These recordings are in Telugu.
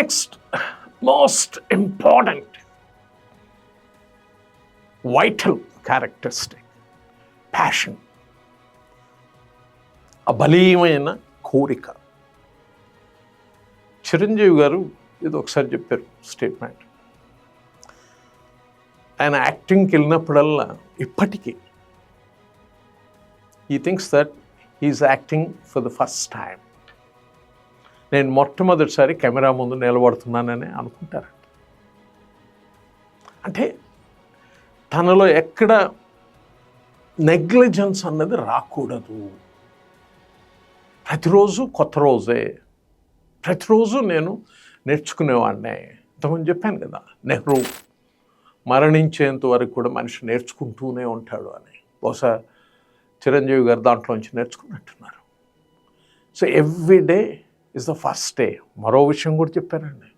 next most important vital characteristic passion ఆ బలీయమైన కోరిక చిరంజీవి గారు ఇది ఒకసారి చెప్పారు స్టేట్మెంట్ ఆయన యాక్టింగ్కి వెళ్ళినప్పుడల్లా ఇప్పటికీ ఈ thinks that is acting for the first time నేను మొట్టమొదటిసారి కెమెరా ముందు నిలబడుతున్నానని అనుకుంటారు. అంటే తనలో ఎక్కడ నెగ్లిజెన్స్ అన్నది రాకూడదు. ప్రతిరోజు కొత్త రోజే. ప్రతిరోజు నేను నేర్చుకునేవాడినే. ఇంతకుముందు చెప్పాను కదా నెహ్రూ మరణించేంత వరకు కూడా మనిషి నేర్చుకుంటూనే ఉంటాడు అని. బహుశా చిరంజీవి గారు దాంట్లోంచి నేర్చుకున్నట్టున్నారు. So every day is the first day మరో విషయం కూడా చెప్పారండి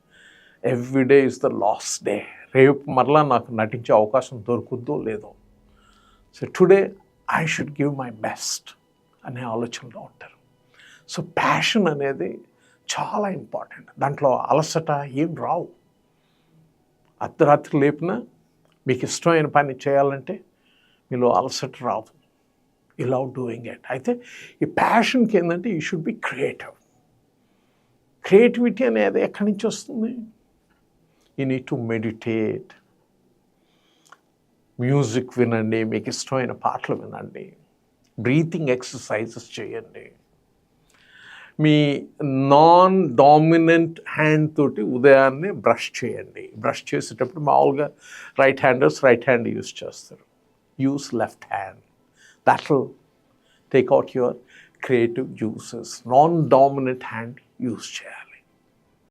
every day is the last day రేపు మరలా నాకు నటించే అవకాశం దొరుకుద్దో లేదో. So today I should give my best అనే ఆలోచనలో ఉంటారు. సో ప్యాషన్ అనేది చాలా ఇంపార్టెంట్ దాంట్లో అలసట ఏం రావు. అర్ధరాత్రి లేపినా మీకు ఇష్టమైన పని చేయాలంటే మీలో అలసట రాదు యూ లవ్ డూయింగ్ ఇట్ అయితే ఈ ప్యాషన్కి ఏంటంటే you should be creative creativity అనేది ఎక్కడి నుంచి వస్తుంది? You need to meditate music వినండి మీకు ఇష్టమైన పాటలు వినండి. బ్రీతింగ్ ఎక్సర్సైజెస్ చేయండి. మీ నాన్ డామినెంట్ హ్యాండ్ తోటి ఉదయాన్నే బ్రష్ చేయండి. బ్రష్ చేసేటప్పుడు మామూలుగా right handers right hand use చేస్తారు. Use left hand that take out your creative juices non dominant hand use చేయాలి